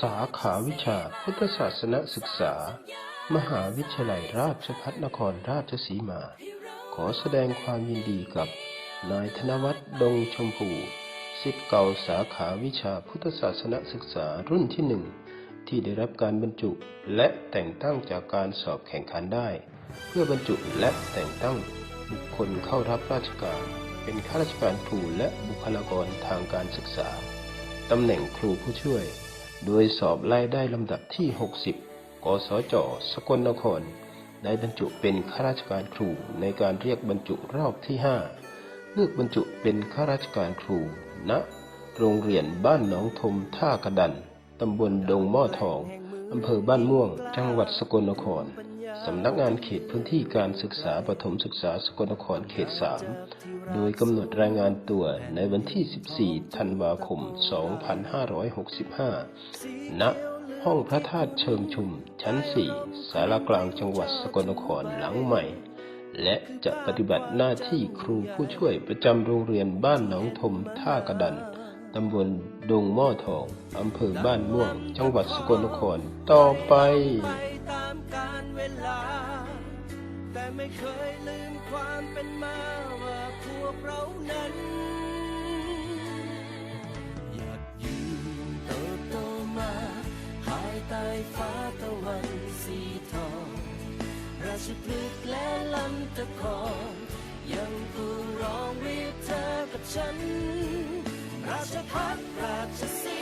สาขาวิชาพุทธศาสนศึกษา มหาวิทยาลัยราชภัฏนครราชสีมา ขอแสดงความยินดีกับ นายธนวัฒน์ดงชมพูศิษย์เก่าสาขาวิชาพุทธศาสนศึกษารุ่นที่หนึ่งที่ได้รับการบรรจุและแต่งตั้งจากการสอบแข่งขันได้ เพื่อบรรจุและแต่งตั้งบุคคลเข้ารับราชการ เป็นข้าราชการครูและบุคลากรทางการศึกษา ตำแหน่งครูผู้ช่วย โดยสอบไล่ได้ลำดับที่ 60กศจสกลนคร ได้บรรจุเป็นข้าราชการครูในการเรียกบรรจุรอบที่ 5 เลือกบรรจุเป็นข้าราชการครูณโรงเรียนบ้านหนองทมท่ากระดัน ตำบลดงหม้อทอง อำเภอบ้านม่วง จังหวัดสกลนคร สำนักงานเขตพื้นที่การศึกษาประถมศึกษาสกลนครเขต 3 โดยกำหนดรายงานตัวในวันที่ 14 ธันวาคม 2565 ณ ห้องพระธาตุเชิงชุม ชั้น 4 สารกลางจังหวัดสกลนครหลังใหม่ และจะปฏิบัติหน้าที่ครูผู้ช่วยประจำโรงเรียนบ้านหนองทมท่ากระดันตำบลดงหม้อทอง อำเภอบ้านม่วง จังหวัดสกลนคร ต่อไป ลเวลา แต่ไม่เคยลืมความเป็นมาว่าพวกเรานั้น อยากยืนเติบโตมาภายใต้ฟ้าตะวันสีทอง ราชพฤกษ์และลำตะคองยังผู้ร้องเรียกเธอกับฉัน ราชพัฒราชสี